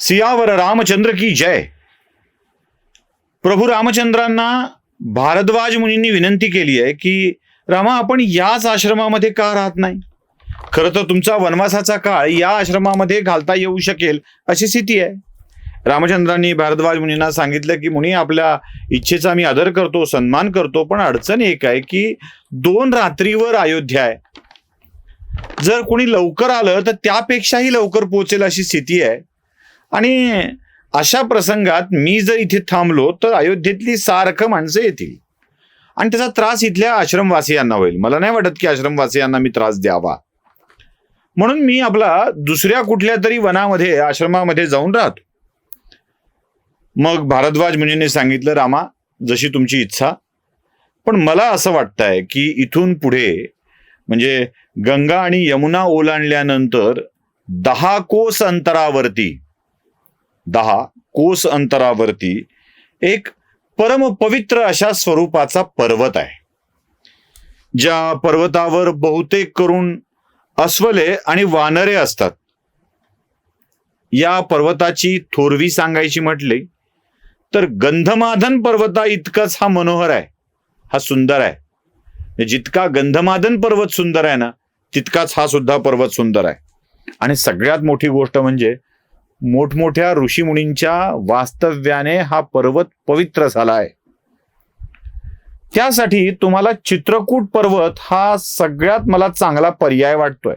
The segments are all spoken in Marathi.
सियावर रामचंद्र की जय. प्रभू रामचंद्रांना भारद्वाज मुनींनी विनंती केली आहे की रामा आपण याच आश्रमामध्ये का राहत नाही? खरं तर तुमचा वनवासाचा काळ या आश्रमामध्ये घालता येऊ शकेल अशी स्थिती आहे. रामचंद्रांनी भारद्वाज मुनींना सांगितलं की मुनी आपल्या इच्छेचा मी आदर करतो सन्मान करतो पण अडचण एक आहे की दोन रात्रीवर अयोध्या आहे. जर कोणी लवकर आलं तर त्यापेक्षाही लवकर पोहोचेल अशी स्थिती आहे. आणि अशा प्रसंगात मी जर इथे थांबलो तर अयोध्येतली सारखं माणसं येतील. आणि त्याचा त्रास इथल्या आश्रमवासियांना होईल. मला नाही वाटत की आश्रमवासियांना मी त्रास द्यावा. म्हणून मी आपला दुसऱ्या कुठल्या तरी वनामध्ये आश्रमामध्ये जाऊन राहतो. मग भारद्वाज मुनीने सांगितलं रामा जशी तुमची इच्छा. पण मला असं वाटतंय की इथून पुढे म्हणजे गंगा आणि यमुना ओलांडल्यानंतर दहा कोस अंतरावरती दहा कोस अंतरावरती एक परम पवित्र अशा स्वरूपाचा पर्वत आहे. ज्या पर्वतावर बहुतेक करून अस्वले आणि वानरे असतात. या पर्वताची थोरवी सांगायची म्हटली तर गंधमाधन पर्वता इतकाच हा मनोहर आहे हा सुंदर आहे. जितका गंधमाधन पर्वत सुंदर आहे ना तितकाच हा सुद्धा पर्वत सुंदर आहे. आणि सगळ्यात मोठी गोष्ट म्हणजे मोठमोठ्या ऋषीमुनींच्या वास्तव्याने हा पर्वत पवित्र झाला आहे त्यासाठी तुम्हाला चित्रकूट पर्वत हा सगळ्यात मला चांगला पर्याय वाटतोय.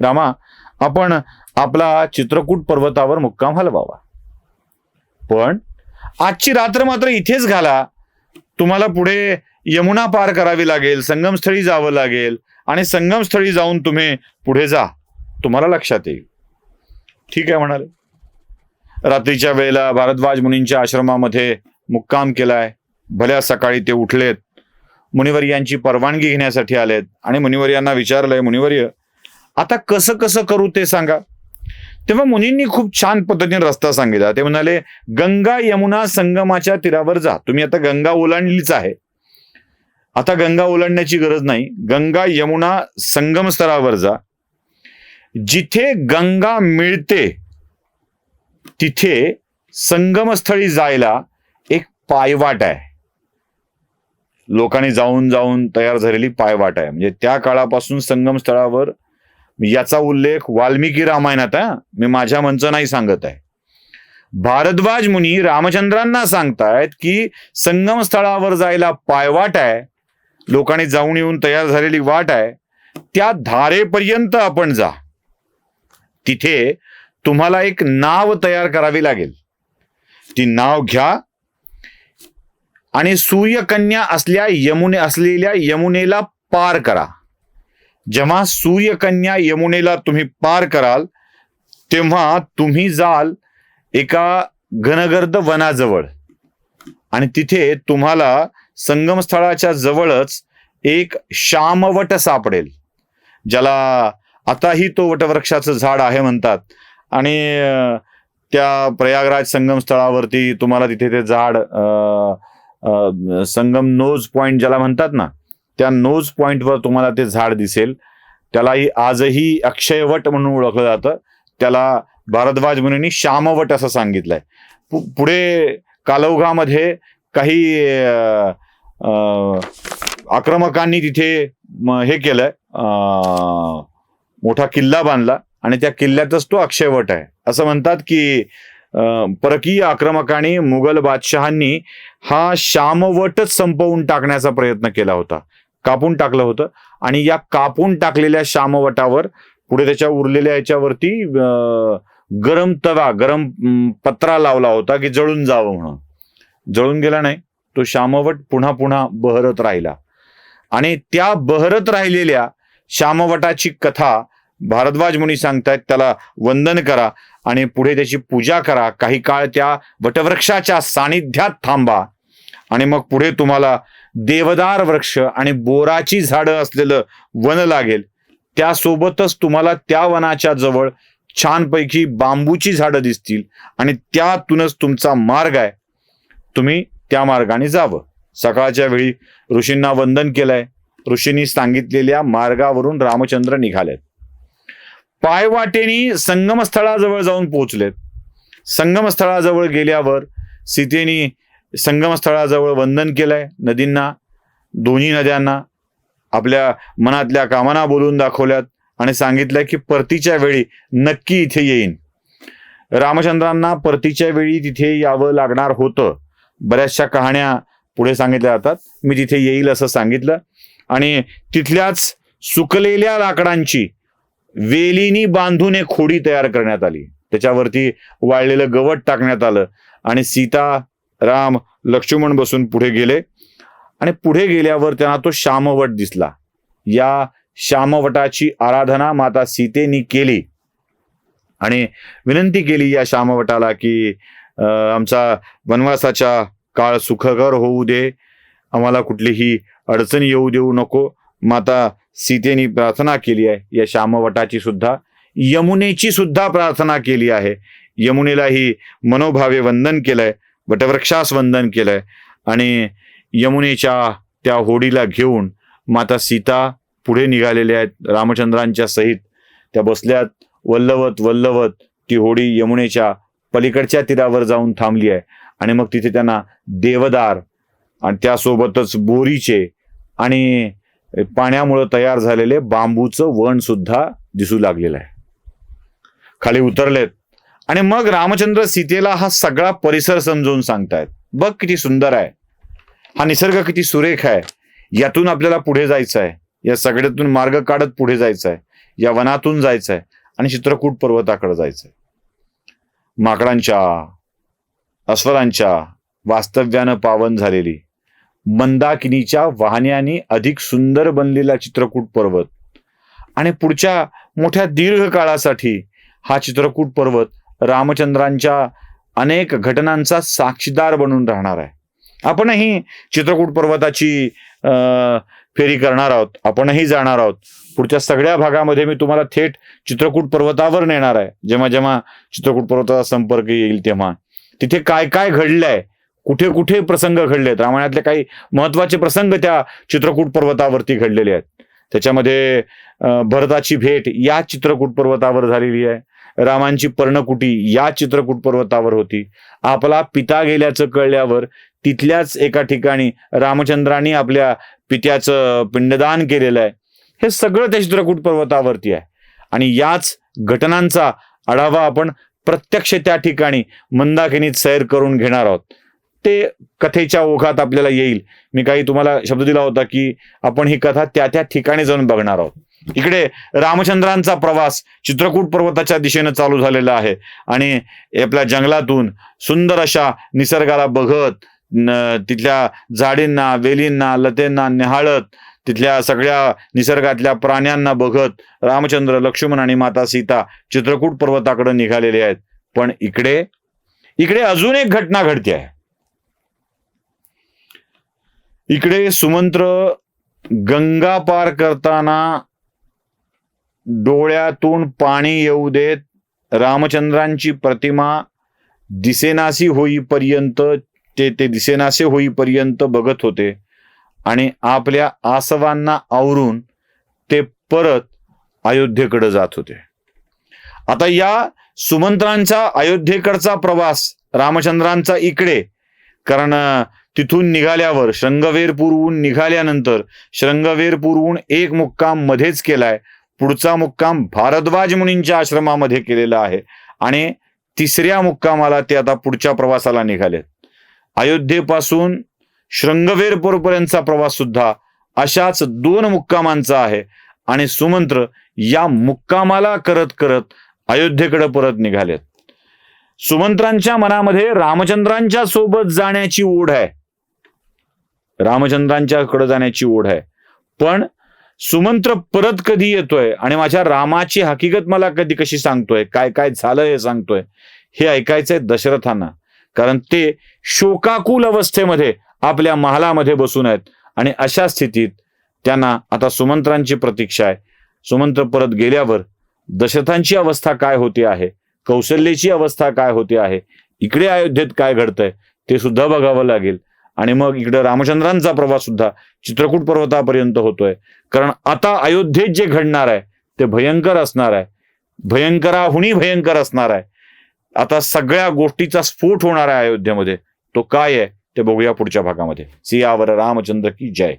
रामा आपण आपला चित्रकूट पर्वतावर मुक्काम हलवावा. पण आजची रात्र मात्र इथेच घाला. तुम्हाला पुढे यमुना पार करावी लागेल संगमस्थळी जावं लागेल आणि संगमस्थळी जाऊन तुम्ही पुढे जा. तुम्हाला लक्षात येईल. ठीक आहे म्हणाले. रात्रीच्या वेळेला भारद्वाज मुनींच्या आश्रमामध्ये मुक्काम केलाय. भल्या सकाळी ते उठलेत. मुनिवर्यांची परवानगी घेण्यासाठी आलेत. आणि मुनिवर्यांना विचारलंय मुनिवर्य आता कसं कसं करू ते सांगा. तेव्हा मुनींनी खूप छान पद्धतीने रस्ता सांगितला. ते म्हणाले गंगा यमुना संगमाच्या तीरावर जा. तुम्ही आता गंगा ओलांडलीच आहे. आता गंगा ओलांडण्याची गरज नाही. गंगा यमुना संगम स्तरावर जा. जिथे गंगा मिळते तिथे संगमस्थळी जायला एक पायवाट आहे. लोकांनी जाऊन जाऊन तयार झालेली पायवाट आहे. म्हणजे त्या काळापासून संगम स्थळावर याचा उल्लेख वाल्मिकी रामायणात आहे मी माझ्या मंच नाही सांगत आहे. भारद्वाज मुनी रामचंद्रांना सांगतायत की संगम स्थळावर जायला पायवाट आहे लोकांनी जाऊन येऊन तयार झालेली वाट आहे त्या धारेपर्यंत आपण जा. तिथे तुम्हाला एक नाव तयार करावी लागेल. ती नाव घ्या. आणि सूर्यकन्या असल्या यमुने असलेल्या यमुनेला पार करा. जेव्हा सूर्यकन्या यमुनेला तुम्ही पार कराल तेव्हा तुम्ही जाल एका घनगर्द वनाजवळ. आणि तिथे तुम्हाला संगमस्थळाच्या जवळच एक श्यामवट सापडेल. ज्याला आताही तो वटवृक्षाचं झाड आहे म्हणतात. आणि त्या प्रयागराज संगम स्थळावरती तुम्हाला तिथे ते झाड संगम नोज पॉइंट ज्याला म्हणतात ना त्या नोज पॉइंटवर तुम्हाला ते झाड दिसेल. त्यालाही आजही अक्षयवट म्हणून ओळखलं जातं. त्याला भारद्वाज मुनींनी श्यामवट असं सांगितलंय. पु- पुढे कालौघामध्ये काही आक्रमकांनी तिथे हे केलंय मोठा किल्ला बांधला. आणि त्या किल्ल्यातच तो अक्षयवट आहे. असं म्हणतात की अं, परकीय आक्रमकांनी मुघल बादशहांनी हा श्यामवटच संपवून टाकण्याचा प्रयत्न केला होता. कापून टाकलं होतं. आणि या कापून टाकलेल्या श्यामवटावर पुढे त्याच्या उरलेल्या याच्यावरती अं, गरम तवा गरम पत्रा लावला होता की जळून जावं म्हणून. जळून गेला नाही. तो श्यामवट पुन्हा पुन्हा बहरत राहिला. आणि त्या बहरत राहिलेल्या श्यामवटाची कथा भारद्वाज मुनी सांगतायत त्याला वंदन करा आणि पुढे त्याची पूजा करा. काही काळ त्या वटवृक्षाच्या सानिध्यात थांबा. आणि मग पुढे तुम्हाला देवदार वृक्ष आणि बोराची झाडं असलेलं वन लागेल. त्यासोबतच तुम्हाला त्या वनाच्या जवळ छानपैकी बांबूची झाडं दिसतील आणि त्यातूनच तुमचा मार्ग आहे. तुम्ही त्या मार्गाने जावं. सकाळच्या वेळी ऋषींना वंदन केलंय. ऋषींनी सांगितलेल्या मार्गावरून रामचंद्र निघालेत. पायवाटेनी संगमस्थळाजवळ जाऊन पोहोचलेत. संगमस्थळाजवळ गेल्यावर सीतेनी संगमस्थळाजवळ वंदन केलंय. नदींना दोन्ही नद्यांना आपल्या मनातल्या कामना बोलून दाखवल्यात आणि सांगितलंय की परतीच्या वेळी नक्की इथे येईन. रामचंद्रांना परतीच्या वेळी तिथे यावं लागणार होतं. बऱ्याचशा कहाण्या पुढे सांगितल्या जातात. मी तिथे येईल असं सांगितलं. आणि तिथल्याच सुकलेल्या लाकडांची वेलीनी बांधून एक खोडी तयार करण्यात आली. त्याच्यावरती वाळलेलं गवत टाकण्यात आलं आणि सीता राम लक्ष्मण बसून पुढे गेले. आणि पुढे गेल्यावर त्यांना तो श्यामवट दिसला. या श्यामवटाची आराधना माता सीतेनी केली. आणि विनंती केली या श्यामवटाला की आमचा वनवासाचा काळ सुखकर होऊ दे. आम्हाला कुठलीही अडचण येऊ देऊ नको. माता सीतेनी प्रार्थना केली आहे. या श्यामवटाची सुद्धा यमुनेची सुद्धा प्रार्थना केली आहे. यमुनेलाही मनोभावे वंदन केलंय वटवृक्षास वंदन केलंय. आणि यमुनेच्या त्या होडीला घेऊन माता सीता पुढे निघालेल्या आहेत रामचंद्रांच्या सहित. त्या बसल्यात वल्लवत वल्लवत ती होडी यमुनेच्या पलीकडच्या तीरावर जाऊन थांबली आहे. आणि मग तिथे त्यांना देवदार आणि त्यासोबतच बोरीचे आणि पाण्यामुळं तयार झालेले बांबूचं वण सुद्धा दिसू लागलेलं आहे. खाली उतरलेत. आणि मग रामचंद्र सीतेला हा सगळा परिसर समजवून सांगतायत. बघ किती सुंदर आहे. हा निसर्ग किती सुरेख आहे. यातून आपल्याला पुढे जायचं आहे या सगळ्यातून मार्ग काढत पुढे जायचं आहे या वनातून जायचं आहे आणि चित्रकूट पर्वताकडे जायचंय. माकडांच्या अस्वलांच्या वास्तव्यानं पावन झालेली. मंदाकिनीच्या वाहण्याने अधिक सुंदर बनलेला चित्रकूट पर्वत. आणि पुढच्या मोठ्या दीर्घ काळासाठी हा चित्रकूट पर्वत रामचंद्रांच्या अनेक घटनांचा साक्षीदार बनून राहणार आहे. आपणही चित्रकूट पर्वताची फेरी करणार आहोत. आपणही जाणार आहोत. पुढच्या सगळ्या भागामध्ये मी तुम्हाला थेट चित्रकूट पर्वतावर नेणार आहे. जेव्हा जेव्हा चित्रकूट पर्वताचा संपर्क येईल तेव्हा. तिथे काय काय घडलंय? कुठे कुठे प्रसंग घडलेत? रामायणातले काही महत्त्वाचे प्रसंग त्या चित्रकूट पर्वतावरती घडलेले आहेत. त्याच्यामध्ये भरताची भेट या चित्रकूट पर्वतावर झालेली आहे. रामांची पर्णकुटी या चित्रकूट पर्वतावर होती. आपला पिता गेल्याचं कळल्यावर तिथल्याच एका ठिकाणी रामचंद्रांनी आपल्या पित्याचं पिंडदान केलेलं आहे. हे सगळं त्या चित्रकूट पर्वतावरती आहे. आणि याच घटनांचा आढावा आपण प्रत्यक्ष त्या ठिकाणी मंदाकिनीत सैर करून घेणार आहोत. ते कथेच्या ओघात आपल्याला येईल. मी काही तुम्हाला शब्द दिला होता की आपण ही कथा त्या त्या ठिकाणी जाऊन बघणार आहोत. इकडे रामचंद्रांचा प्रवास चित्रकूट पर्वताच्या दिशेनं चालू झालेला आहे. आणि आपल्या जंगलातून सुंदर अशा निसर्गाला बघत तिथल्या झाडींना वेलींना लतेंना निहाळत तिथल्या सगळ्या निसर्गातल्या प्राण्यांना बघत रामचंद्र लक्ष्मण आणि माता सीता चित्रकूट पर्वताकडे निघालेले आहेत. पण इकडे इकडे अजून एक घटना घडते आहे. इकडे सुमंत्र गंगा पार करताना डोळ्यातून पाणी येऊ देत रामचंद्रांची प्रतिमा दिसेनासी होईपर्यंत ते ते दिसेनासे होईपर्यंत बघत होते. आणि आपल्या आसवांना आवरून ते परत अयोध्येकडे जात होते. आता या सुमंत्रांचा अयोध्येकडचा प्रवास रामचंद्रांचा इकडे कारण तिथून निघाल्यावर श्रंगवेरपूरहून निघाल्यानंतर श्रंगवेरपूरहून एक मुक्काम मध्येच केलाय. पुढचा मुक्काम भारद्वाज मुनींच्या आश्रमामध्ये केलेला आहे. आणि तिसऱ्या मुक्कामाला ते आता पुढच्या प्रवासाला निघालेत. अयोध्येपासून श्रंगवेरपूरपर्यंतचा प्रवास सुद्धा अशाच दोन मुक्कामांचा आहे. आणि सुमंत्र या मुक्कामाला करत करत अयोध्येकडे परत निघालेत. सुमंत्रांच्या मनामध्ये रामचंद्रांच्या सोबत जाण्याची ओढ आहे. रामचंद्रांच्याकडे जाण्याची ओढ आहे. पण सुमंत्र परत कधी येतोय आणि माझ्या रामाची हकीकत मला कधी कशी सांगतोय? काय काय झालं हे सांगतोय? हे ऐकायचंय दशरथांना. कारण ते शोकाकुल अवस्थेमध्ये आपल्या महालामध्ये बसून आहेत आणि अशा स्थितीत त्यांना आता सुमंत्रांची प्रतीक्षा आहे. सुमंत्र परत गेल्यावर दशरथांची अवस्था काय होते आहे? कौशल्याची अवस्था काय होते आहे? इकडे अयोध्येत काय घडतंय? ते सुद्धा बघावं लागेल. आणि मग इकडं रामचंद्रांचा प्रवास सुद्धा चित्रकूट पर्वतापर्यंत होतोय. कारण आता अयोध्येत जे घडणार आहे ते भयंकर असणार आहे. भयंकराहुनी भयंकर असणार आहे. आता सगळ्या गोष्टीचा स्फोट होणार आहे अयोध्येमध्ये. तो काय आहे ते बघूया पुढच्या भागामध्ये. सियावर रामचंद्र की जय.